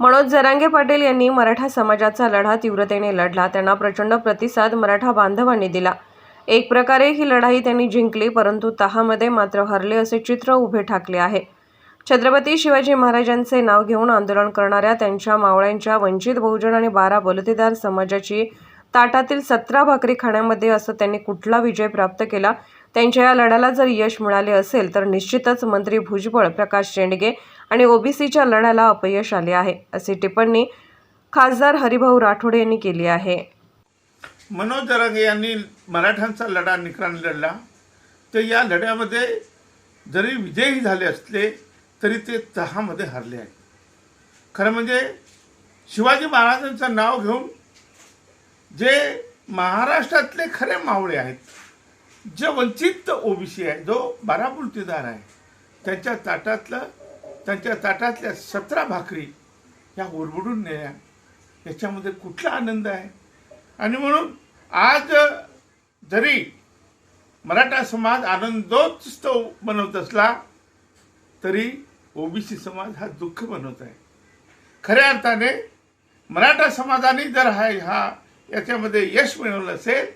मनोज जरांगे पाटील यांनी मराठा समाजाचा लढा तीव्रतेने लढला. त्यांना प्रचंड प्रतिसाद मराठा बांधवांनी दिला. एक प्रकारे ही लढाई त्यांनी जिंकली परंतु तहामध्ये मात्र हरले असे चित्र उभे ठाकले आहे. छत्रपती शिवाजी महाराजांचे नाव घेऊन आंदोलन करणाऱ्या त्यांच्या मावळ्यांच्या वंचित बहुजन आणि बारा बलुतेदार समाजाची ताटातील सतरा भाकरी खाण्यामध्ये असं त्यांनी कुठला विजय प्राप्त केला? त्यांच्या या लढ्याला जर यश मिळाले असेल तर निश्चितच मंत्री भुजबळ प्रकाश शेंडगे आणि ओबीसीच्या लढ्याला अपयश आले आहे अशी टिप्पणी खासदार हरिभाऊ राठोड यांनी केली आहे. मनोज जरांगे यांनी मराठ्यांचा लढा निकराने लढला. तर या लढ्यामध्ये जरी विजयी झाले असले तरी ते तहामध्ये हरले आहेत. खरं म्हणजे शिवाजी महाराजांचं नाव घेऊन जे महाराष्ट्रातले खरे मावळे आहेत जे वंचित ओबीसी आहे जो बारापुलतीदार आहे त्यांच्या ताटातलं त्यांच्या ताटातल्या सतरा भाकरी ह्या उरबडून नेल्या. याच्यामध्ये कुठला आनंद आहे? आणि म्हणून आज जरी मराठा समाज आनंदोत्सव बनवत असला तरी ओबीसी समाज हा दुःख बनवत आहे. खऱ्या अर्थाने मराठा समाजाने जर हा हा याच्यामध्ये यश मिळवलं असेल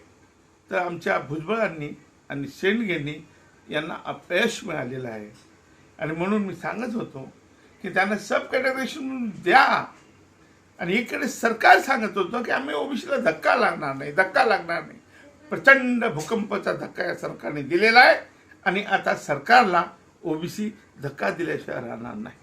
तर आमच्या भुजबळांनी आणि शेंडगेंनी यांना अपयश मिळालेलं आहे. आणि म्हणून मी सांगत होतो की त्यांना सब कॅटेगरीशन द्या. आणि इकडे सरकार सांगत होतं की आम्ही ओबीसीला धक्का लागणार नाही धक्का लागणार नाही. प्रचंड भूकंपाचा धक्का या सरकारने दिलेला आहे आणि आता सरकारला ओबीसी धक्का दिल्याशिवाय राहणार नाही.